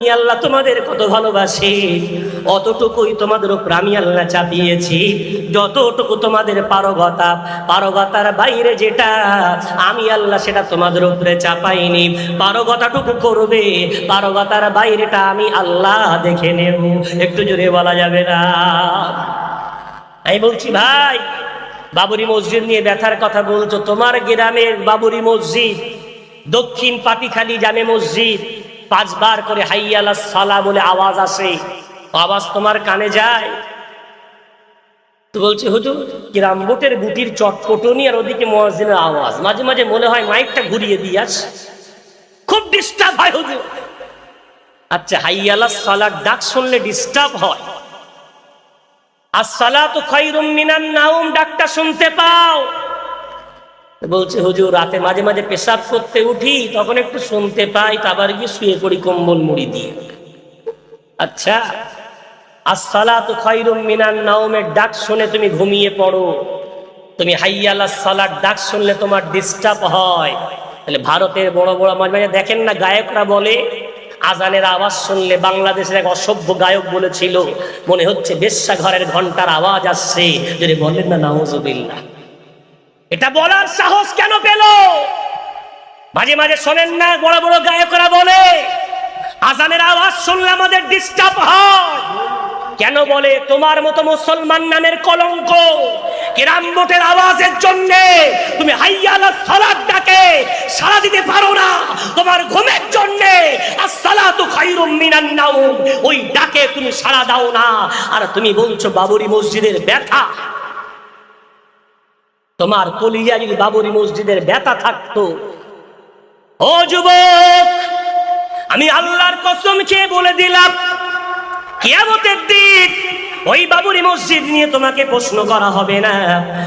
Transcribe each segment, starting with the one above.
আমি আল্লাহ তোমাদের কত ভালোবাসি, অতটুকুই তোমাদের উপর আমি আল্লাহ চাপিয়েছি। যতটুকু তোমাদের পারগতা, পারগতার বাইরে যেটা, আমি আল্লাহ সেটা তোমাদের উপরে চাপাইনি। পারগতাটুকু করবে, পারগতার বাইরেটা আমি আল্লাহ দেখে নেব। একটু জোরে বলা যাবে না? আমি বলছি, ভাই, বাবরি মসজিদ নিয়ে ব্যথার কথা বলছো। তোমার গ্রামের বাবরি মসজিদ, দক্ষিণ পাতিখালি জামে মসজিদ পাঁচবার করে হাইয়ালা সালা বলে আওয়াজ আসে। আওয়াজ তোমার কানে যায়? তো বলছে, হুজুর বোটের গুটির চটপটনি আর ওদিকে মহাজিনের আওয়াজ। মাঝে মাঝে মনে হয় মাইকটা ঘুরিয়ে দিয়ে আস। খুব ডিস্টার্ব হয়, হুজুর। আচ্ছা হাইয়ালা সালার ডাক শুনলে ডিস্টার্ব হয়। আর সালা আসসালাতু খায়রুম মিনান নাউম ডাকটা শুনতে পাও। বলছে, হুজুর, রাতে মাঝে মাঝে পেশাব করতে উঠি, তখন একটু শুনতে পাই তারপর গিয়ে শুয়ে পড়ি কম্বল মুড়ি দিয়ে। আচ্ছা আসসালাতু খায়রুম মিনান নাওমের ডাক শুনে তুমি ঘুমিয়ে পড়ো। তুমি হাইয়ালা সালার ডাক শুনলে তোমার ডিস্টার্ব হয়। তাহলে ভারতের বড় বড় মাঝে মাঝে দেখেন না, গায়করা বলে, আজানের আওয়াজ শুনলে বাংলাদেশের এক অসভ্য গায়ক বলেছিল, মনে হচ্ছে বেশ্যা ঘরের ঘণ্টার আওয়াজ আসছে। যদি বলেন না নাউজুবিল্লাহ এটা বলার সাহস কেন পেল? মাঝে মাঝে শোনেন না, বড় বড় গায়করা বলে, আজানের আওয়াজ শুনলে আমাদের ডিস্টার্ব হয়। কেন বলে? তোমার মতো মুসলমান নামের কলঙ্ক কেরাম বোটের আওয়াজের জন্য। তুমি হাইয়ালা সালাদ ডাকে সারা দিতে পারো না, তোমার ঘুমের জন্য। আসসালাতু খায়রুম মিনান নাউম ওই ডাকে তুমি সাড়া দাও না, আর তুমি বলছো বাবরি মসজিদের ব্যথা। তোমার কলিজা যদি বাবরি মসজিদের ব্যথা থাকতো, ও যুবক, আমি আল্লাহর কসম খেয়ে বলে দিলাম, কিয়ামতের দিন ওই বাবুরি মসজিদ নিয়ে তোমাকে প্রশ্ন করা হবে না।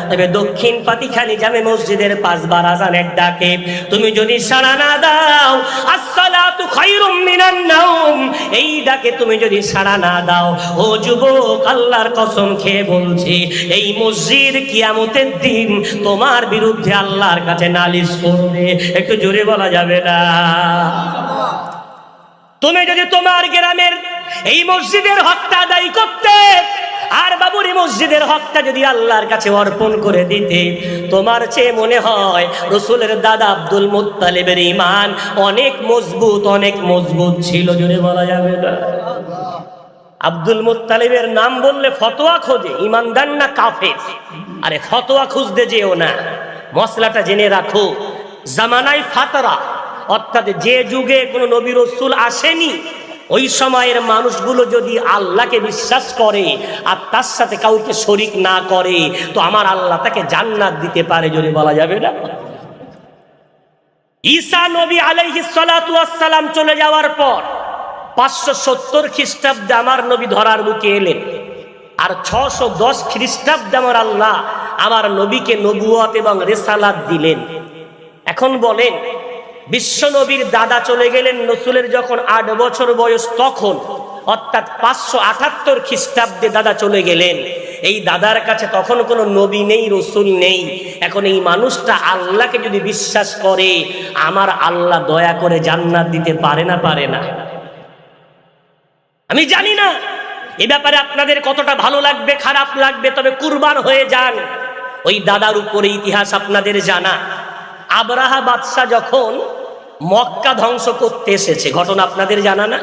তবে দক্ষিণ পাতিখালি জামে মসজিদের পাঁচ পাঁচবার আজানের ডাকে, তুমি যদি সাড়া না দাও, আসসালাতু খায়রুম মিনান নাউম এই ডাকে তুমি যদি সাড়া না দাও, ও যুবক, আল্লাহর কসম খেয়ে বলছি, এই মসজিদ কিয়ামতের দিন তোমার বিরুদ্ধে আল্লাহর কাছে নালিশ করবে। একটু জোরে বলা যাবে না? তুমি যদি তোমার গ্রামের এই মসজিদের হকটা দায়ী করতে। আর বাবুরি মসজিদের হকটা যদি আল্লাহর কাছে অর্পণ করে দিতে, তোমার চেয়ে মনে হয় রসুলের দাদা আব্দুল মুত্তালিবের ইমান অনেক মজবুত অনেক মজবুত ছিল জোরে বলা যাবে না? আব্দুল মুত্তালিবের নাম বললে ফতোয়া খোঁজে, ইমানদার না কাফের? আরে ফতোয়া খুঁজতে যেও না। মশলাটা জেনে রাখো, জামানায় ফাতারা, অর্থাৎ যে যুগে কোনো নবী রসুল আসেনি ওই সময়ের মানুষগুলো যদি আল্লাহকে বিশ্বাস করে আর তার সাথে কাউকে শরিক না করে, তো আমার আল্লাহ তাকে জান্নাত দিতে পারে যদি বলা যাবে না? ঈসা নবী আলাইহিস সালাতু ওয়াসসালাম চলে যাওয়ার পর পাঁচশো সত্তর খ্রিস্টাব্দে আমার নবী ধরার বুকে এলেন। আর ছশো দশ খ্রিস্টাব্দে আমার আল্লাহ আমার নবীকে নবুয়ত এবং রেসালাত দিলেন। এখন বলেন বিশ্ব নবীর দাদা চলে গেলেন নসুলের যখন আট বছর বয়স তখন, অর্থাৎ পাঁচশো আটাত্তর খ্রিস্টাব্দে দাদা চলে গেলেন। এই দাদার কাছে তখন কোনো নবী নেই, রসুল নেই। এখন এই মানুষটা আল্লাহকে যদি বিশ্বাস করে, আমার আল্লাহ দয়া করে জান্নাত দিতে পারে না পারে না। আমি জানি না, এ ব্যাপারে আপনাদের কতটা ভালো লাগবে, খারাপ লাগবে, তবে কুরবান হয়ে যান। ওই দাদার উপরে ইতিহাস আপনাদের জানা। আবরাহা বাদশাহ যখন মক্কা ধ্বংস করতে এসেছে। ঘটনা আপনাদের জানা না?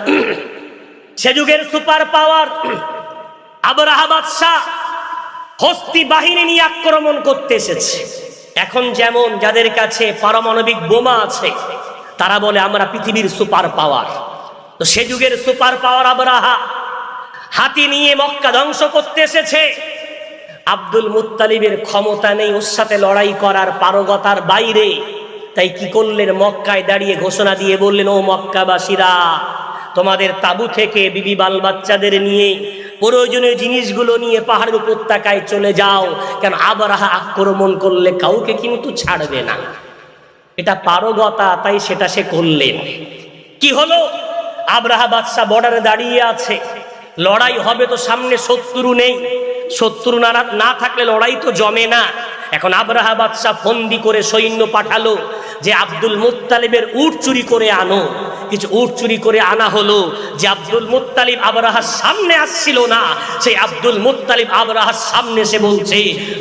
সে যুগের সুপার পাওয়ার আবরাহা বাদশাহ হস্তি বাহিনী নিয়ে আক্রমণ করতে এসেছে। এখন যেমন যাদের কাছে পারমাণবিক বোমা আছে, তারা বলে, আমরা পৃথিবীর সুপার পাওয়ার। তো সে যুগের সুপার পাওয়ার আবরাহা হাতি নিয়ে মক্কা ধ্বংস করতে এসেছে। আব্দুল মুত্তালিবের ক্ষমতা নেই ওর সাথে লড়াই করার, পারগতার বাইরে তাই কি করলেন? মক্কায় দাঁড়িয়ে ঘোষণা দিয়ে বললেন, ও মক্কাবাসীরা, তোমাদের তাবু থেকে বিবি বাল বাচ্চাদের নিয়ে প্রয়োজনীয় জিনিসগুলো নিয়ে পাহাড়ের উপত্যকায় চলে যাও। কেন আবরাহা আক্রমণ করলে কাউকে কিন্তু ছাড়বে না। এটা পারগতা, তাই সেটা সে করলেন। কি হলো? আবরাহা বাদশাহ বর্ডারে দাঁড়িয়ে আছে। লড়াই হবে তো সামনে শত্রু নেই। শত্রু না না থাকলে লড়াই তো জমে না। এখন আবরাহা বাদশাহ ফন্দি করে সৈন্য পাঠালো। যে আব্দুল মুত্তালিবের উট চুরি করে আনো, কিছু উট চুরি করে আনা হলো, যে আব্দুল মুত্তালিব আবরাহার সামনে আসছিল না, সেই আব্দুল মুত্তালিব আবরাহার সামনে এসে বলছে,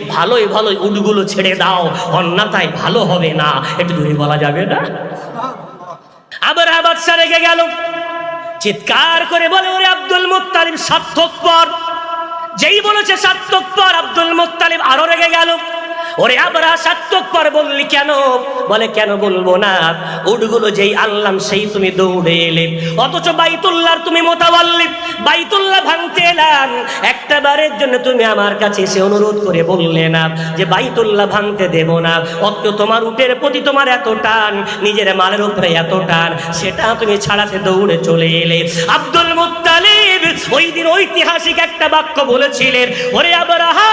ভালোই ভালোই উটগুলো ছেড়ে দাও, অন্যথায় ভালো হবে না। একটু দূরে বলা যাবে না? আবরাহা বাদশা রেগে গেল, চিৎকার করে বলে, ওরে আব্দুল মুত্তালিব, সার্থক পর। যেই বলেছে সার্থক পর, আব্দুল মুত্তালিব আরও রেগে গেল। ওরে আবরা সার্থক পর বললি কেন? বলে, কেন বলব না? উটগুলো যেই আনলাম, সেই তুমি দৌড়ে এলে। অথচ বাইতুল্লাহর তুমি মোতাবাল্লি বাইতুল্লাহ ভাঙতে এলাম। একটা বারের জন্য তুমি আমার কাছে এসে অনুরোধ করে বললে না যে, বাইতুল্লাহ ভাঙতে দেব না। অত তোমার উটের প্রতি তোমার এত টান, নিজের মালের উপরে এত টান, সেটা তুমি ছাড়াতে দৌড়ে চলে এলে। আব্দুল মুত্তালিব ওই দিন ঐতিহাসিক একটা বাক্য বলেছিলেন, ওরে আবরাহা,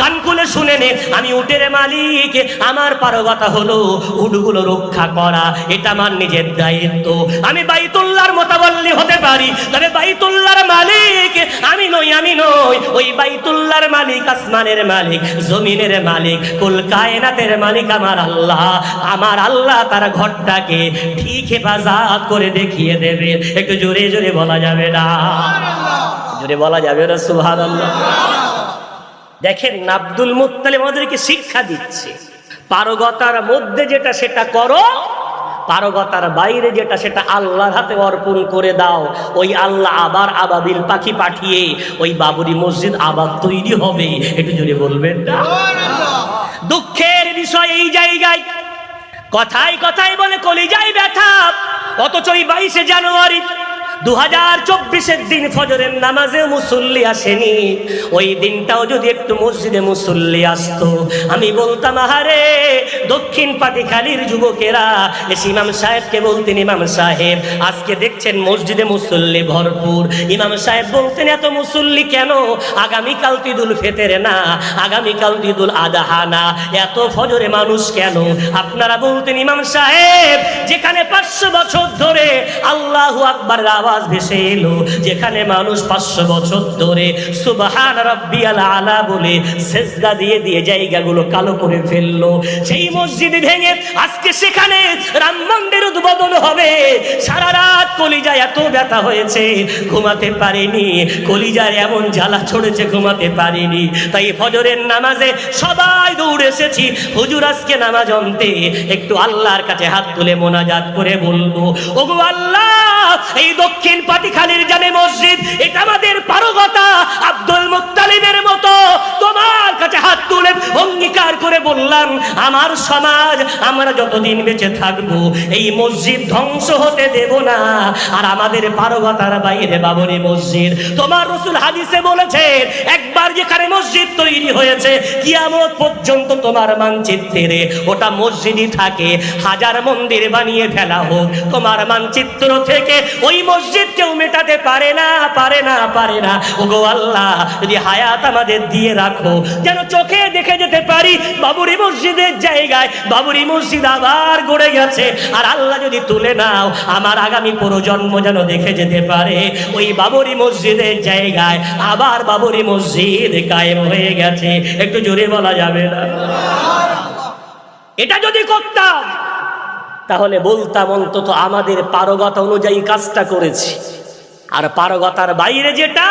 কান খুলে শুনে নে, আমি উটের মালিক, আমার পারগতা হলো উটগুলো রক্ষা করা, এটা আমার নিজের দায়িত্ব। আমি বাইতুল্লাহর মোতাবল্লি হতে পারি, তবে বাইতুল্লাহর মালিক আমি নই আমি নই। ওই বাইতুল্লাহর মালিক আসমানের মালিক, জমিনের মালিক, কুল কায়নাতের মালিক আমার আল্লাহ। আমার আল্লাহ তার ঘরটাকে ঠিক হেফাজত করে দেখিয়ে দেবে। একটু জোরে জোরে বলা যাবে না। জোরে বলা যাবে না সুহান দেখেন আব্দুল মুত্তালিব আমাদেরকে শিক্ষা দিচ্ছে, পারগতার মধ্যে যেটা সেটা করো, পারগতার বাইরে যেটা সেটা আল্লাহর হাতে অর্পণ করে দাও। ওই আল্লাহ আবার আবাবিল পাখি পাঠিয়ে, ওই বাবরি মসজিদ আবার তৈরি হবে। একটু জোরে বলবেন না? দুঃখের বিষয় এই জায়গায়। কথায় কথায় বলে কলিজায় ব্যথা, অথচ ওই বাইশে জানুয়ারি দু হাজার চব্বিশের দিন ফজরের নামাজে মুসল্লি আসেনি। ওই দিনটাও যদি একটু মসজিদে মুসল্লি আসতো, আমি বলতাম, আহারে, দক্ষিণ পাটিখালির যুবকেরা। এসে ইমাম সাহেবকে বলতেন, ইমাম সাহেব, আজকে দেখছেন মসজিদে মুসল্লি ভরপুর। ইমাম সাহেব বলতেন, এত মুসল্লি কেন? আগামীকাল তো ঈদুল ফেতের না, আগামীকাল তো ঈদুল আদাহা না। এত ফজরে মানুষ কেন? আপনারা বলতেন, ইমাম সাহেব, যেখানে পাঁচশো বছর ধরে আল্লাহু আকবার আওয়াজ ভেসে এলো, যেখানে মানুষ পাঁচশো বছর ধরে সুবহান রাব্বিয়াল আলা বলে সেজদা দিয়ে দিয়ে জায়গাগুলো কালো করে ফেলল। সেই মসজিদ ভেঙে আজকে সেখানে রাম মন্দির উদ্বোধন হবে। সারা রাত কলিজায় এত ব্যথা হয়েছে, ঘুমাতে পারিনি। কলিজার এমন জ্বালা ছড়েছে, ঘুমাতে পারিনি। তাই ফজরের নামাজে সবাই দৌড়ে এসেছি। হুজুর আজকে নামাজ অন্তে একটু আল্লাহর কাছে হাত তুলে মোনাজাত করে বলব, ওগো আল্লাহ, এই দক্ষিণ পাটিখালির জামে মসজিদ, এটা আমাদের পারগতা। আব্দুল মুত্তালিবের মতো। তোমার কাছে হাত তুলে অঙ্গীকার করে বললাম, আমার সমাজ, আমরা যতদিন বেঁচে থাকব, এই মসজিদ ধ্বংস হতে দেব না। আর আমাদের পারগতার বাইরে বাবরি মসজিদ। তোমার রসুল হাদিসে বলেছেন একবার যেখানে মসজিদ তৈরি হয়েছে, কিয়ামত পর্যন্ত তোমার মানচিত্রে। ওটা মসজিদই থাকে, হাজার মন্দির বানিয়ে ফেলা হোক। তোমার মানচিত্র থেকে ওই মসজিদ কেউ মেটাতে পারে না পারে না পারে না। ওগো আল্লাহ যদি হায়াত আমাদের দিয়ে রাখো যেন চোখে দেখে যেতে পারি বাবুরি মসজিদের জায়গায় বাবুরি মসজিদ আবার গড়ে গেছে। আর আল্লাহ যদি তুলে নাও আমার আগামী প্রজন্ম যেন দেখে যেতে পারে ওই বাবরি মসজিদের জায়গায় আবার বাবরি মসজিদ কায়েম হয়ে গেছে। একটু জোরে বলা যাবে না? এটা যদি করতাম তাহলে বলতাম অন্তত আমাদের পারগতা অনুযায়ী কাজটা করেছি। আর পারগতার বাইরে যেটা,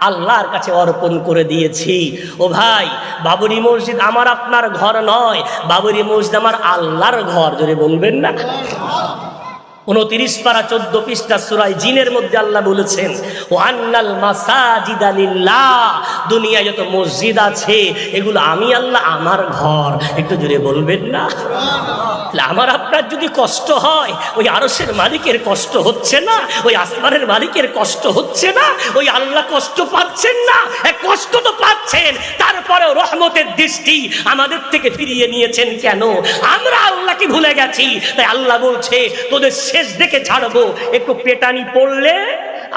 আল্লাহর কাছে অর্পণ করে দিয়েছি। ও ভাই, বাবরি মসজিদ আমার আপনার ঘর নয়, বাবরি মসজিদ আমার আল্লাহর ঘর যদি বলবেন না? উনত্রিশ পারা চোদ্দ পৃষ্ঠা সুরাই জিনের মধ্যে আল্লাহ বলেছেন ও আন্নাল মাসাজিদ আলিল্লাহ দুনিয়ায় যত মসজিদ আছে, এগুলো আমি আল্লাহ আমার ঘর। একটু জোরে বলবেন না? আমার আপনার যদি কষ্ট হয়, ওই আরসের মালিকের কষ্ট হচ্ছে না, ওই আসমানের মালিকের কষ্ট হচ্ছে না, ওই আল্লাহ কষ্ট পাচ্ছেন না কষ্ট তো পাচ্ছেন, তারপরেও রহমতের দৃষ্টি আমাদের থেকে ফিরিয়ে নিয়েছেন কেন? আমরা আল্লাহকে ভুলে গেছি। তাই আল্লাহ বলছে, তোদের শেষ দেখে ছাড়বো। একটু পেটানি পড়লে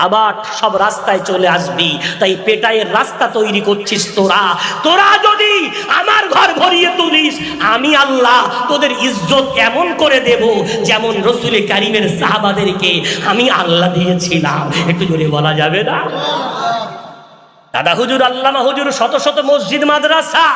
আবার সব রাস্তায় চলে আসবি। তাই পেটাইয়ের রাস্তা তৈরি করছিস তোরা। তোরা যদি আমার ঘর ভরিয়ে তুলিস, আমি আল্লাহ তোদের ইজ্জত এমন করে দেব যেমন রসুল কারিমের সাহাবাদেরকে আমি আল্লাহ দিয়েছিলাম। একটু জোরে বলা যাবে না? দাদা হুজুর, আল্লামা হুজুর, শত শত মসজিদ, মাদ্রাসা।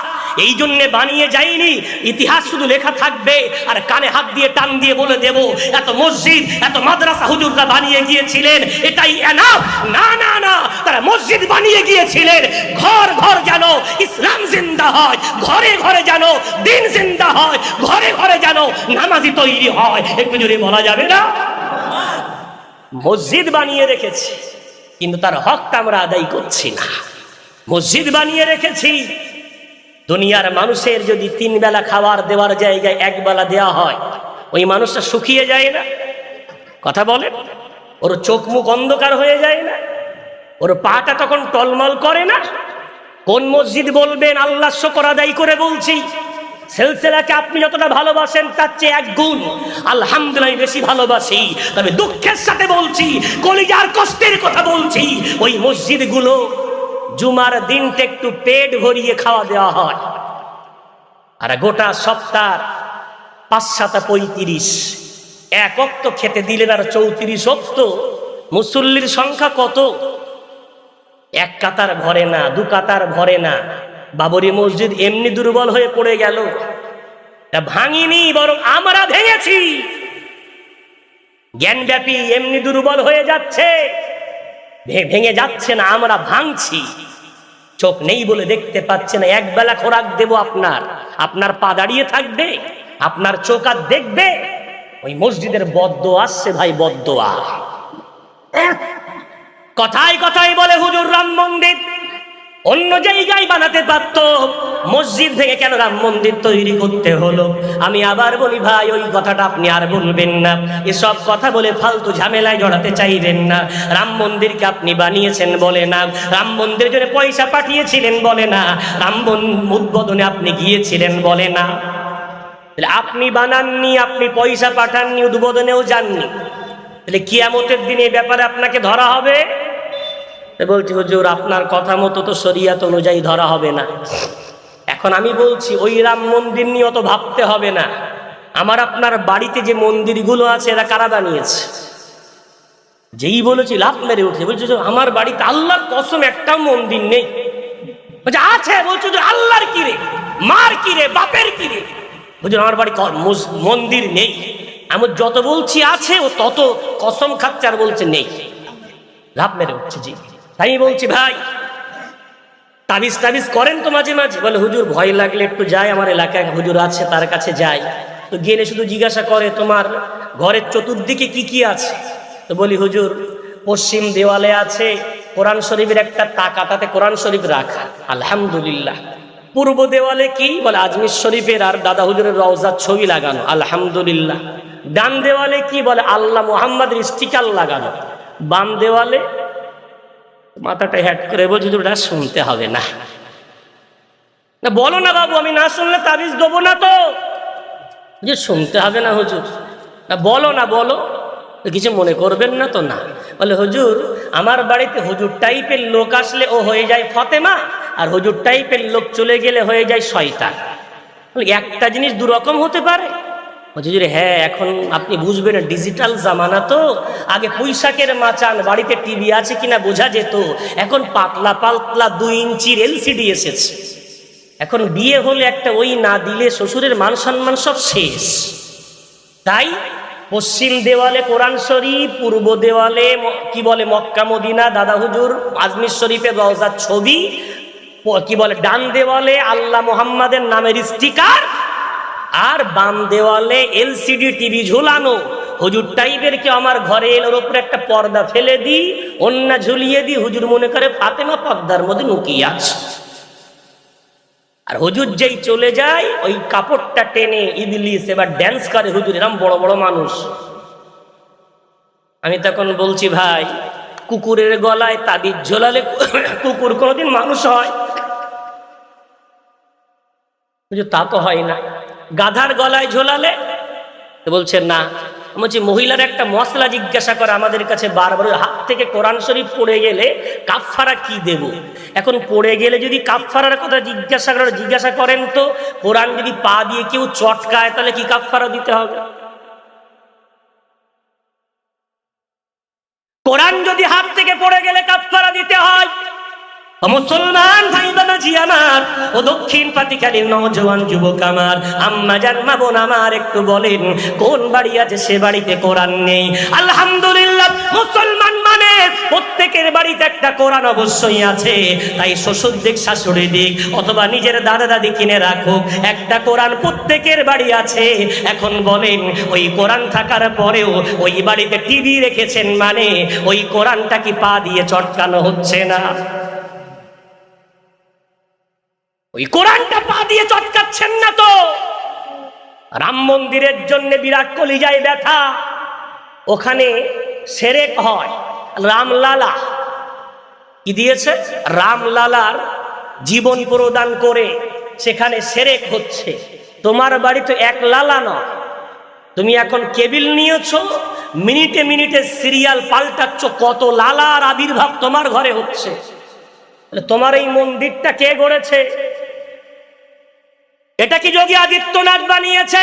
এই জন্যে বানিয়ে যায়নি ইতিহাস শুধু লেখা থাকবে, আর কানে হাত দিয়ে টান দিয়ে বলে দেব, এত মসজিদ, এত মাদ্রাসা হুজুররা বানিয়ে গিয়েছিলেন, এটাই এনাফ না না না, তারা মসজিদ বানিয়ে গিয়েছিলেন। ঘর ঘর যেন ইসলাম জিন্দা হয়, ঘরে ঘরে যেন দিন জিন্দা হয়, ঘরে ঘরে যেন নামাজি তৈরি হয়। একটু যদি বলা যাবে না? মসজিদ বানিয়ে রেখেছে। কিন্তু তার হকটা আমরা আদায় করছি না। মসজিদ বানিয়ে রেখেছি। দুনিয়ার মানুষের যদি তিন বেলা খাবার দেওয়ার জায়গায় এক বেলা দেওয়া হয়, ওই মানুষটা শুকিয়ে যায় না। কথা বলে? ওর চোখ মুখ অন্ধকার হয়ে যায় না। ওর পাটা তখন টলমল করে না। কোন মসজিদ বলবেন, আল্লাহ শকর আদায় করে বলছি। সেলসেলাকে আপনি যতটা ভালোবাসেন, তার চেয়ে এক গুণ। আলহামদুলিল্লাহ বেশি ভালোবাসি। তবে দুঃখের সাথে বলছি, কলিজার কষ্টের কথা বলছি, ওই মসজিদগুলো জুমার দিনটা একটু পেট ভরিয়ে খাওয়া দেওয়া হয়। আর গোটা সপ্তাহ পাঁচ, সাতা, পঁয়ত্রিশ, এক অক্ত খেতে দিলেন আর চৌত্রিশ অক্ত। মুসল্লির সংখ্যা কত? এক কাতার ভরে না, দু কাতার ভরে না। বাবরি মসজিদ এমনি দুর্বল হয়ে পড়ে গেল। তা ভাঙিনি, বরং আমরা ভেঙেছি। জ্ঞানব্যাপী এমনি দুর্বল হয়ে যাচ্ছে। ভেঙে যাচ্ছে না, আমরা ভাঙছি। চোখ নেই বলে দেখতে পাচ্ছে না এক বেলা খোরাক দেব আপনার। আপনার পা দাঁড়িয়ে থাকবে, আপনার চোখ আর দেখবে। ওই মসজিদের বদ্ধ আসছে ভাই বদ্ধ কথায় কথায় বলে হুজুর রাম মন্দির অন্য জায়গায় বানাতে পারত। মসজিদ থেকে কেন রাম মন্দির তৈরি করতে হলো? আমি আবার বলি, ভাই, ওই কথাটা আপনি আর বলবেন না। এসব কথা বলে ফালতু ঝামেলায় জড়াতে চাইবেন না। রাম মন্দিরকে আপনি বানিয়েছেন বলে না। রাম মন্দিরের জন্য পয়সা পাঠিয়েছিলেন বলে না। রাম উদ্বোধনে আপনি গিয়েছিলেন বলে না। আপনি বানাননি, আপনি পয়সা পাঠাননি, উদ্বোধনেও যাননি। তাহলে কিয়ামতের দিনে ব্যাপারে আপনাকে ধরা হবে? বলছি হুজুর আপনার কথা মতো তো শরিয়াত অনুযায়ী ধরা হবে না। এখন আমি বলছি ওই রাম মন্দির নিয়ে অত ভাবতে হবে না। আমার আপনার বাড়িতে যে মন্দিরগুলো আছে এরা কারা বানিয়েছে? যেই বলেছি লাভ মেরে উঠে বলছি হুজুর, আমার বাড়িতে আল্লাহর কসম একটা মন্দির নেই। বলছে আছে? বলছো যে আল্লাহর কিরে মার কিরে বাপের কিরে বুঝুন আমার বাড়ি মন্দির নেই। আমি যত বলছি আছে ও তত কসম খাচ্ছে আর বলছে নেই। লাভ মেরে উঠছে জি। তাই বলছি ভাই, তাবিজ তাবিজ করেন তো মাঝে মাঝে। বলে, হুজুর, ভয় লাগলে একটু যাই, আমার এলাকায় হুজুর আছে, তার কাছে যাই। তো গেলে শুধু জিজ্ঞাসা করে, তোমার ঘরের চতুর্দিকে কি কি আছে? তো বলি, হুজুর, পশ্চিম দেওয়ালে আছে কোরআন শরীফের একটা তাকা, তাতে কোরআন শরীফ রাখা। আলহামদুলিল্লাহ। পূর্ব দেওয়ালে কি? বলে, আজমির শরীফের আর দাদা হুজুরের রওজার ছবি লাগানো। আলহামদুলিল্লাহ। ডান দেওয়ালে কি? বলে, আল্লাহ মোহাম্মদের স্টিকার লাগানো। বাম দেওয়ালে মাথাটা হ্যাট করে বলছি ওটা শুনতে হবে না। না, বলো না বাবু, আমি না শুনলে তাবিজ দেবো না তো। যে শুনতে হবে না হুজুর, না, বলো না, বলো। কিছু মনে করবেন না তো না। বলে, হুজুর, আমার বাড়িতে হুজুর টাইপের লোক আসলে ও হয়ে যায় ফতেমা, আর হুজুর টাইপের লোক চলে গেলে হয়ে যায় শয়তান। একটা জিনিস দুরকম হতে পারে? বলছে হ্যাঁ এখন আপনি বুঝবেন, ডিজিটাল জামানা তো আগে পুঁইশাকের মাচান, বাড়িতে টিভি আছে কিনা বোঝা যেত, এখন পাতলা পাতলা দুই ইঞ্চির এলসিডি এসেছে। এখন বিয়ে হলে একটা ওই না দিলে শ্বশুরের মান সম্মান সব শেষ। তাই পশ্চিম দেওয়ালে কোরআন শরীফ, পূর্ব দেওয়ালে কি বলে মক্কা, মদিনা, দাদা হুজুর, আজমির শরীফের রওজার ছবি কি বলে ডান দেওয়ালে আল্লাহ মোহাম্মদের নামের স্টিকার আর বাম দেওয়ালে এলসিডি টিভি ঝুলানো। হুজুর টাইপের কেউ আমার ঘরে এলোর ওপরে একটা পর্দা ফেলে দিই অন্য ঝুলিয়ে দিই হুজুর মনে করে ফাতেমা পর্দার মধ্যে লুকিয়ে আছে। আর হুজুর যেই চলে যায়, ওই কাপড়টা টেনে ইবলিস এবার ড্যান্স করে হুজুর, এরম বড় বড় মানুষ। আমি তখন বলছি, ভাই, কুকুরের গলায় তাবিজ ঝোলালে কুকুর কোনোদিন মানুষ হয়? তা তো হয় না। গাধার গলায় ঝোলালে? বলছে, না। বলছি, মহিলার একটা মশলা জিজ্ঞাসা করে আমাদের কাছে বারবার। হাত থেকে কোরআন শরীফ পড়ে গেলে কাফফারা কি দেব? এখন পড়ে গেলে যদি কাফফারার কথা জিজ্ঞাসা করে জিজ্ঞাসা করেন তো, কোরআন যদি পা দিয়ে কেউ চটকায়, তাহলে কি কাফফারা দিতে হবে? কোরআন যদি হাত থেকে পড়ে গেলে কাফফারা দিতে হয় মুসলমান ভাই বাবাজি আমার, ও দক্ষিণ পাতিকালীর নজওয়ান যুবক আমার, আম্মা জান মা বোন আমার, একটু বলেন, কোন বাড়ি আছে সে বাড়িতে কোরআন নেই? আলহামদুলিল্লাহ, মুসলমান মানে প্রত্যেকের বাড়িতে একটা কোরআন অবশ্যই আছে। তাই শ্বশুর দিক, শাশুড়ি দিক, অথবা নিজের দাদা দাদি কিনে রাখুক, একটা কোরআন প্রত্যেকের বাড়ি আছে। এখন বলেন, ওই কোরআন থাকার পরেও ওই বাড়িতে টিভি রেখেছেন মানে ওই কোরআনটা কি পা দিয়ে চটকানো হচ্ছে না? ওই কোরআনটা পা দিয়ে চটকাচ্ছেন না তো। রাম মন্দিরের জন্য বিরাট কলিজায় ব্যথা। ওখানে সেরেক হয়, রামলালা। কি দিয়েছে? রামলালার জীবন প্রদান করে সেখানে সেরেক হচ্ছে। তোমার বাড়ি তো এক লালা নয়। তুমি এখন কেবিল নিয়েছো, মিনিটে মিনিটে সিরিয়াল পাল্টাচ্ছ, কত লালার আবির্ভাব তোমার ঘরে হচ্ছে। তোমার এই মন্দিরটা কে গড়েছে? এটা কি যোগী আদিত্যনাথ বানিয়েছে?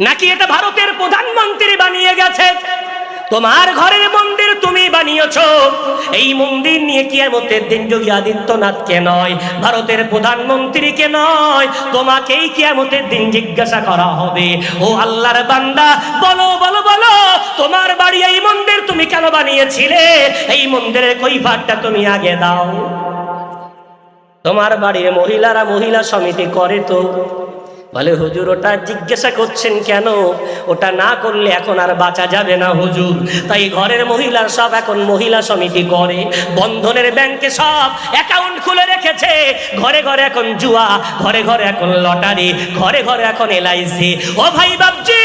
নাকি এটা ভারতের প্রধানমন্ত্রী বানিয়ে গেছে? তোমার ঘরের মন্দির তুমি বানিয়েছ। এই মন্দির নিয়ে কি কিয়ামতের দিন যোগী আদিত্যনাথকে নয়? ভারতের প্রধানমন্ত্রীকে নয়। তোমাকেই কিয়ামতের দিন জিজ্ঞাসা করা হবে? ও আল্লাহর বান্দা, বলো বলো বলো, তোমার বাড়ি এই মন্দির তুমি কেন বানিয়েছিলে? এই মন্দিরের কৈফারটা তুমি আগে দাও। তোমার বাড়ির মহিলারা মহিলা সমিতি করে তো। বলে, হুজুর, ওটা জিজ্ঞাসা করছেন কেন? ওটা না করলে এখন আর বাঁচা যাবে না হুজুর। তাই ঘরের মহিলার সব, এখন মহিলা সমিতি করে, বন্ধনের ব্যাংকে সব অ্যাকাউন্ট খুলে রেখেছে। ঘরে ঘরে এখন জুয়া, ঘরে ঘরে এখন লটারি, ঘরে ঘরে এখন এলআইসি ও ভাই বাবজি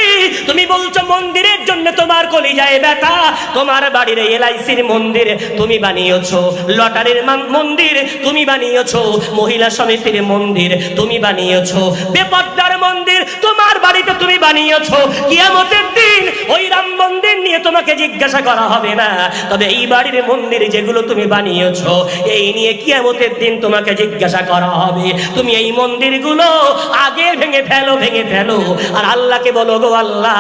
তুমি বলছো মন্দিরের জন্য তোমার কলিজায় ব্যথা? তোমার বাড়ির এলআইসির মন্দির তুমি বানিয়েছো। লটারির মন্দির তুমি বানিয়েছো। মহিলা সমিতির মন্দির তুমি বানিয়েছো। বেপদ্দার মন্দির তোমার বাড়িতে তুমি বানিয়েছো। কিয়ামতের দিন ওই রাম মন্দির নিয়ে তোমাকে জিজ্ঞাসা করা হবে না। তবে এই বাড়ির মন্দির যেগুলো তুমি বানিয়েছো, এই নিয়ে কিয়ামতের দিন তোমাকে জিজ্ঞাসা করা হবে। তুমি এই মন্দিরগুলো আগে ভেঙে ফেলো ভেঙে ফেলো। আর আল্লাহকে বলো গো আল্লাহ,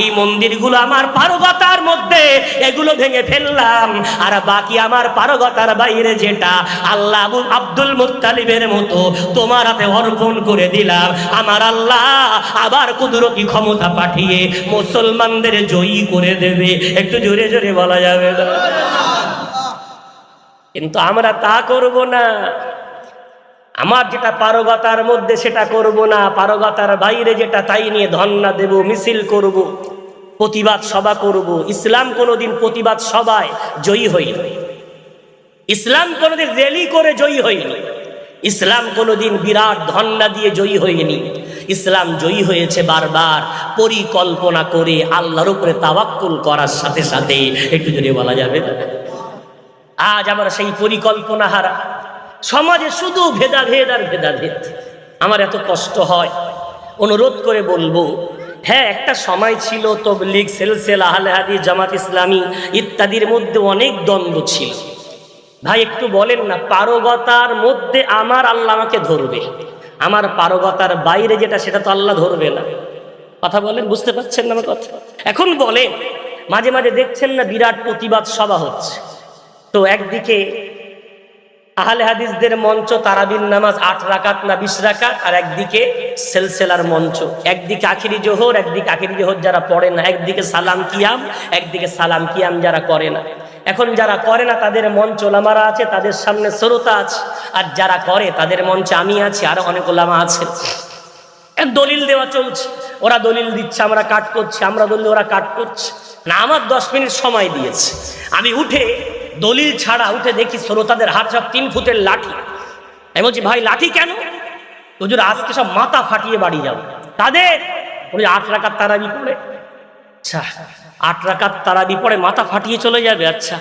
এই মন্দিরগুলো আমার পারগতার মধ্যে, এগুলো ভেঙে ফেললাম। আর বাকি আমার পারগতার বাইরে যেটা আল্লাহ আব্দুল মুত্তালিবের মতো তোমার হাতে অর্পণ করে দিলাম। আমার আল্লাহ আবার কুদরতি ক্ষমতা পাঠিয়ে মুসলমানদের জয়ী করে দেবে। একটু জোরে জোরে বলা যাবে কিন্তু আমরা তা করব না। আমার যেটা পারগতার মধ্যে সেটা করব না। পারগতার বাইরে যেটা, তাই নিয়ে ধন্না দেব, মিছিল করব, প্রতিবাদ সভা করব। ইসলাম কোনোদিন প্রতিবাদ সভায় জয়ী হয়নি। ইসলাম কোনোদিন র্যালি করে জয়ী হয়নি। ইসলাম কোনোদিন বিরাট ধন্না দিয়ে জয়ী হয়নি। ইসলাম জয়ী হয়েছে বারবার পরিকল্পনা করে আল্লাহর উপরে তাওয়াক্কুল করার সাথে সাথে, একটু যদি বলা যাবে? আজ আমরা সেই পরিকল্পনা হারা। সমাজে শুধু ভেদাভেদ আর ভেদাভেদ। আমার এত কষ্ট হয়। অনুরোধ করে বলব হ্যাঁ একটা সময় ছিল তবলিগ, সেলসেল, আহলে হাদিস, জামাত ইসলামী ইত্যাদির মধ্যে অনেক দ্বন্দ্ব ছিল। ভাই, একটু বলেন না, পারগতার মধ্যে আমার আল্লাহ আমাকে ধরবে। আমার পারগতার বাইরে যেটা, সেটা তো আল্লাহ ধরবে না। কথা বলেন, বুঝতে পারছেন না আমার কথা? এখন বলেন, মাঝে মাঝে দেখছেন না বিরাট প্রতিবাদ সভা হচ্ছে। তো একদিকে আহলে হাদিসদের মঞ্চ তারাবিন নামাজ আট রাকাত না বিশ রাকাত, আর একদিকে সেলসেলার মঞ্চ। একদিকে আখিরি জোহর, একদিকে আখিরি জোহর যারা পড়ে না, একদিকে সালাম কিয়াম, একদিকে সালাম কিয়াম যারা করে না। এখন যারা করে না, তাদের মঞ্চ ওলামারা আছে, তাদের সামনে শ্রোতা আছে। আর যারা করে, তাদের মঞ্চে আমি আছি, আর অনেক ওলামা আছে। দলিল দেওয়া চলছে, ওরা দলিল দিচ্ছে, আমরা কাট করছি, আমরা দলিল ওরা কাট করছে। না, আমার দশ মিনিট সময় দিয়েছে। আমি উঠে দলিল ছাড়া উঠে দেখি শ্রোতাদের হাত সব তিন ফুটের লাঠি। আমি বলছি, ভাই, লাঠি কেন? হুজুর, আজকে সব মাথা ফাটিয়ে বাড়ি যাব। তাদের বলি আট রাকাত তারাবি পড়ে আচ্ছা আট রাকাত তারাবি পড়ে মাথা ফাটিয়ে চলে যাবে আচ্ছা।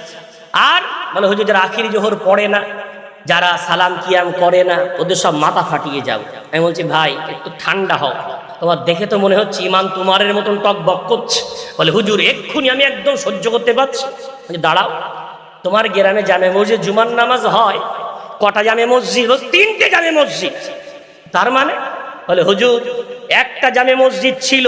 আর বলে হুজুর যারা আখিরি জোহর পড়ে না, যারা সালাম কিয়াম করে না, ওদের সব মাথা ফাটিয়ে যাও। আমি বলছি, ভাই, একটু ঠান্ডা হও। তোমার দেখে তো মনে হচ্ছে ইমান তোমারের মতন টক বক করছে। বলে, হুজুর, এক্ষুনি আমি একদম সহ্য করতে পারছি। দাঁড়াও, তোমার গ্রামে জামে মসজিদ জুমার নামাজ হয়, কটা জামে মসজিদ তিনটে জামে মসজিদ। তার মানে? বলে, হুজুর, একটা জামে মসজিদ ছিল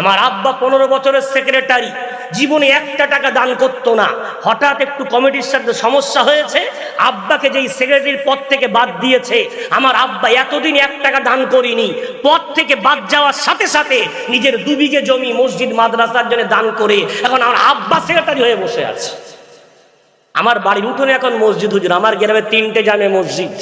আমার আব্বা পনেরো বছরের সেক্রেটারি জীবনে একটা টাকা দান করতো না। হঠাৎ একটু কমিটির সাথে সমস্যা হয়েছে, আব্বাকে যেই সেক্রেটারির পদ থেকে বাদ দিয়েছে, আমার আব্বা এতদিন এক টাকা দান করিনি। পদ থেকে বাদ যাওয়ার সাথে সাথে নিজের দুবিঘে জমি মসজিদ, মাদ্রাসার জন্য দান করে এখন আমার আব্বা সেক্রেটারি হয়ে বসে আছে। আমার বাড়ির উঠোনে এখন মসজিদ হুজুর, আমার গ্রামে তিনটে জামে মসজিদ।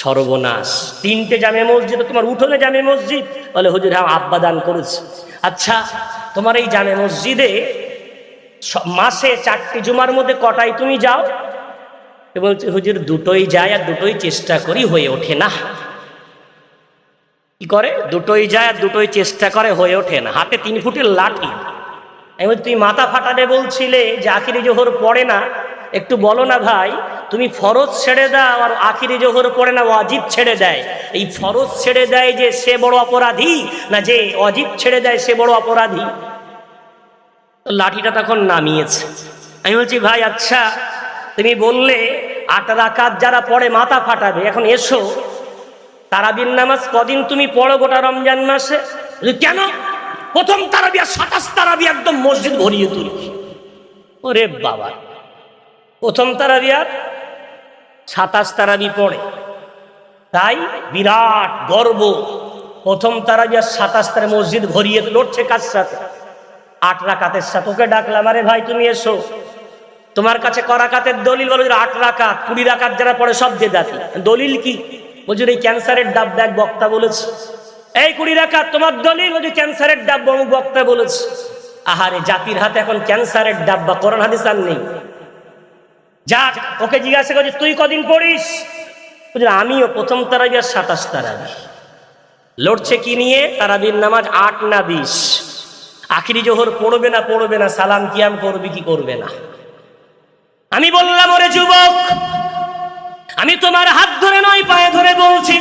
সর্বনাশ। তিনটে জামে মসজিদ, তোমার উঠোনে জামে মসজিদ? বলে, হুজুর হ্যাঁ আব্বা দান করেছে। আচ্ছা তোমার এই জামে মসজিদে মাসে চারটি জুমার মধ্যে কটাই তুমি যাও? এবং হুজুর, দুটোই যায় আর দুটোই চেষ্টা করি, হয়ে ওঠে না। কি করে? দুটোই যায় আর দুটোই চেষ্টা করে, হয়ে ওঠে না। হাতে তিন ফুটের লাঠি। আমি তুই মাথা ফাটাতে বলছিলে যে আখিরি জোহর পড়ে না। একটু বলো না ভাই তুমি ফরজ ছেড়ে দাও আর আখিরি জোহর পড়ে না অজিব ছেড়ে দেয়। এই ফরজ ছেড়ে দেয় যে সে বড় অপরাধী, না যে অজিব ছেড়ে দেয় সে বড় অপরাধী। লাঠিটা তখন নামিয়েছে। আমি বলছি, ভাই আচ্ছা তুমি বললে আট রাকাত যারা পড়ে মাথা ফাটাবে, এখন এসো। তারাবির নামাজ কদিন তুমি পড়ো গোটা রমজান মাসে? কেন? প্রথম তারাবি আর সাতাশ তারাবি একদম মসজিদ ভরিয়ে তুলি ওরে বাবা, প্রথম তারাবি আর সাতাশ তারাবি পড়ে। তাই বিরাট গর্ব। প্রথম তারাবি আর সাতাশ তারা মসজিদ ভরিয়ে লড়ছে কার সাথে? আট রাকাতের সাথে। ওকে ডাকলাম, আরে ভাই, তুমি এসো। তোমার কাছে করাকাতের দলিল? বলো আট রাকাত, কুড়ি রাকাত যারা পড়ে সব যে জাতি। দলিল কি? বলছি এই ক্যান্সারের ডাব দেখ, বক্তা বলেছে। এই কুড়ি রাকাত, তোমার দলিল? বলছি, ক্যান্সারের ডাব বক্তা বলেছে। আহারে, জাতির হাতে এখন ক্যান্সারের ডাব বা করোনা হাদিস আর নেই। যাক, ওকে জিজ্ঞাসা করছি, তুই কদিন পড়িস? বলছি, আমিও প্রথম তারাবি আর সাতাশ তারাবি। লড়ছে কি নিয়ে? তারাবির নামাজ আট না বিশ। আখিরি জোহর পড়বে না পড়বে না, সালাম কিয়াম করবে কি করবে না? আমি বললাম, ওরে যুবক, আমি তোমার হাত ধরে নয়, পায়ে ধরে বলছি।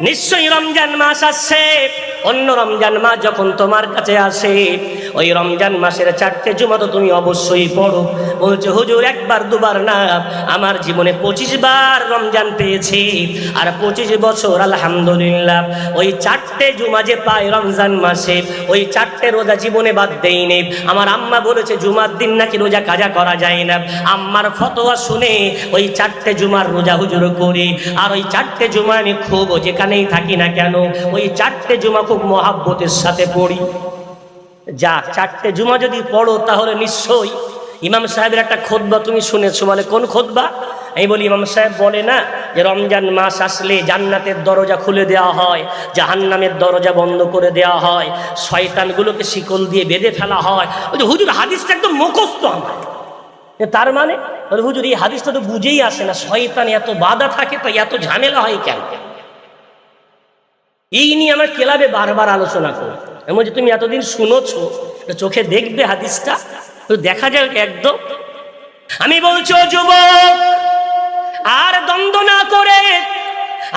নিশ্চয়ই রমজান মাস আসছে। অন্য রমজান মাস যখন তোমার কাছে আসে, ওই রমজান মাসের চারটে জুমা তো তুমি অবশ্যই পড়ো। বলছে, হুজুর, একবার, দুবার না, আমার জীবনে পঁচিশ বার রমজান পেয়েছি। আর পঁচিশ বছর, আলহামদুলিল্লাহ, ওই চারটে জুমা যে পায় রমজান মাসে, ওই চারটে রোজা জীবনে বাদ দেয়নি আমার আম্মা বলেছে, জুমার দিন নাকি রোজা কাজা করা যায় না। আম্মার ফতোয়া শুনে ওই চারটে জুমার রোজা হুজুর করি। আর ওই চারটে জুমা আমি খুব, যেখানেই থাকি না কেন, ওই চারটে জুমা খুব মহাব্বতের সাথে পড়ি। যা চারটে জুমা যদি পড়ো, তাহলে নিশ্চয়ই ইমাম সাহেবের একটা খোদবা তুমি শুনেছো। বলে কোন খোদবা? আমি বলি, ইমাম সাহেব বলে না যে রমজান মাস আসলে জান্নাতের দরজা খুলে দেওয়া হয়, জাহান্নামের দরজা বন্ধ করে দেওয়া হয়, শয়তানগুলোকে শিকল দিয়ে বেঁধে ফেলা হয়। ওই যে হুজুর, হাদিসটা একদম মুখস্থ আমার। তার মানে? হুজুর, এই হাদিসটা তো বুঝেই আসে না, শয়তান এত বাধা থাকে তো এত ঝামেলা হয় কেন কেন? এই নিয়ে আমরা ক্লাবে বারবার আলোচনা করি। এমন যে তুমি এতদিন শুনোছো চোখে দেখবে হাদিসটা তো দেখা যাক একদম। আমি বলছো যুবক, আর দ্বন্দ্ব না করে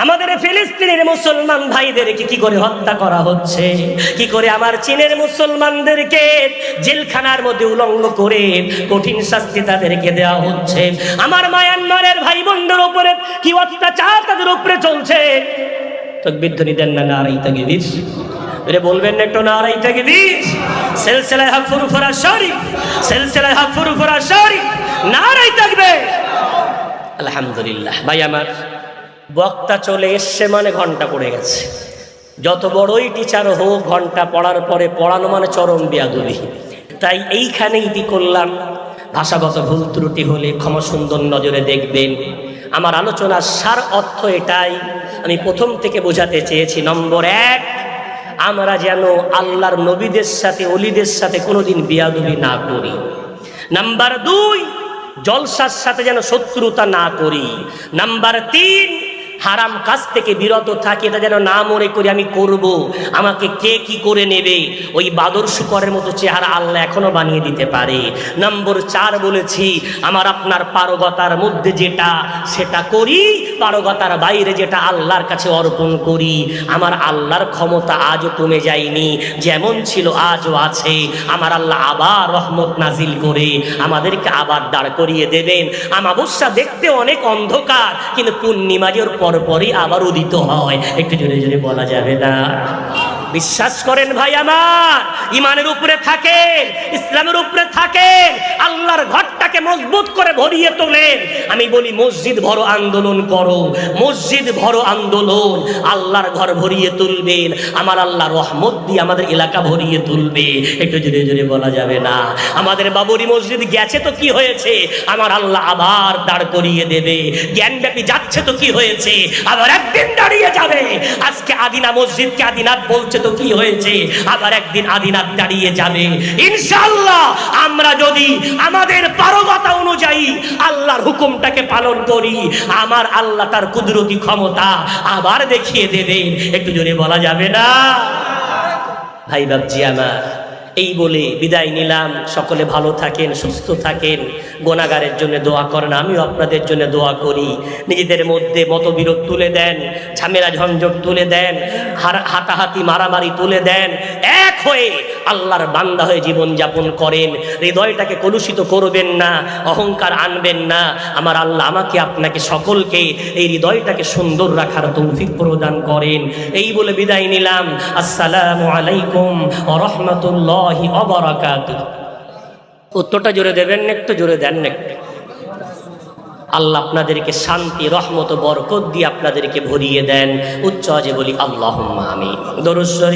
আমাদের ফিলিস্তিনের মুসলমান ভাইদেরকে কি করে হত্যা করা হচ্ছে? কি করে আমার চীনের মুসলমানদেরকে জেলখানার মধ্যে উলঙ্গ করে কঠিন শাস্তি তাদেরকে দেওয়া হচ্ছে? আমার মায়ানমারের ভাই বোনদের উপরে কি অত্যাচার তাদের উপরে চলছে? তকবির ধ্বনি দেন না, নারাই তাকবীর। এরে বলবেন না একটু, নারাই তাকবীর। সিলসিলায় হক ফুরফুরা শরীফ সিলসিলায় হক ফুরফুরা শরীফ নারাই তাকবীর। আলহামদুলিল্লাহ। ভাই, আমার বক্তা চলে এসছে মানে ঘণ্টা পড়ে গেছে। যত বড়ই টিচার হোক, ঘণ্টা পড়ার পরে পড়ানো মানে চরম বিয়াদুলি তাই এইখানে ইতি করলাম। ভাষাগত ভুল ত্রুটি হলে ক্ষমা সুন্দর নজরে দেখবেন। আমার আলোচনার সার অর্থ এটাই আমি প্রথম থেকে বোঝাতে চেয়েছি, নম্বর এক, আমরা যেন আল্লাহর নবীদের সাথে, অলিদের সাথে কোনোদিন বিয়াদুবি না করি। নাম্বার দুই, জলসার সাথে যেন শত্রুতা না করি। নাম্বার তিন হারাম কাজ থেকে বিরত থাকি, এটা যেন না মনে করি আমি করব। আমাকে কে কি করে নেবে? ওই বাদর শুকরের মতো চেহারা আল্লাহ এখনও বানিয়ে দিতে পারে। নম্বর চার বলেছি, আমার আপনার পারগতার মধ্যে যেটা, সেটা করি, পারগতার বাইরে যেটা আল্লাহর কাছে অর্পণ করি। আমার আল্লাহর ক্ষমতা আজও কমে যায়নি, যেমন ছিল আজও আছে। আমার আল্লাহ আবার রহমত নাজিল করে আমাদেরকে আবার দাঁড় করিয়ে দেবেন। আমাবস্যা দেখতে অনেক অন্ধকার, কিন্তু পূর্ণিমা যে ওর পরপরই আবার উদিত হয়। একটু জোরে জোরে বলা যাবে না। বিশ্বাস করেন ভাই আমার। ইমানের উপরে থাকেন, ইসলামের উপরে থাকেন, আল্লাহর ঘরটাকে মজবুত করে ভরিয়ে তোলেন। আমি বলি, মসজিদ ভরো আন্দোলন করো, মসজিদ ভরো আন্দোলন। আল্লাহর ঘর ভরিয়ে তুলবেন, আমার আল্লাহ রহমত দিয়ে আমাদের এলাকা ভরিয়ে তুলবে। একটু জোরে জোরে বলা যাবে না। আমাদের বাবরি মসজিদ গেছে তো কি হয়েছে? আমার আল্লাহ আবার দাঁড় করিয়ে দেবে। জ্ঞানব্যাপী যাচ্ছে তো কি হয়েছে? আবার একদিন দাঁড়িয়ে যাবে। আজকে আদিনা মসজিদকে আদিনাথ বলছে তো কি হয়েছে? আবার একদিন আদিনাথ দাঁড়িয়ে যাবে। ইনশাল্লাহ আমরা যদি আমাদের পারগতা অনুযায়ী আল্লাহর হুকুমটাকে পালন করি, আমার আল্লাহ তার কুদরতি ক্ষমতা আবার দেখিয়ে দেবেন। একটু জোরে বলা যাবে না? ভাই ভাবছি আমার। এই বলে বিদায় নিলাম। সকলে ভালো থাকেন, সুস্থ থাকেন। গোনাগারের জন্য দোয়া করেন, আমিও আপনাদের জন্য দোয়া করি। নিজেদের মধ্যে মতবিরোধ তুলে দেন, ঝামেলা ঝঞ্ঝট তুলে দেন হাতাহাতি মারামারি তুলে দেন। এক হয়ে আল্লাহর বান্দা হয়ে জীবন যাপন করেন। হৃদয়টাকে কলুষিত করবেন না, অহংকার আনবেন না। আমার আল্লাহ আমাকে, আপনাকে সকলকে এই হৃদয়টাকে সুন্দর রাখার তৌফিক প্রদান করেন। এই বলে বিদায় নিলাম। আসসালামু আলাইকুম ও উত্তরটা জোরে দেবেন না, একটু জোরে দেন না একটু। আল্লাহ আপনাদেরকে শান্তি, রহমত, বরকত দিয়ে আপনাদেরকে ভরিয়ে দেন। উচ্চ আজে বলি আল্লাহ আমি দরুশ্বরী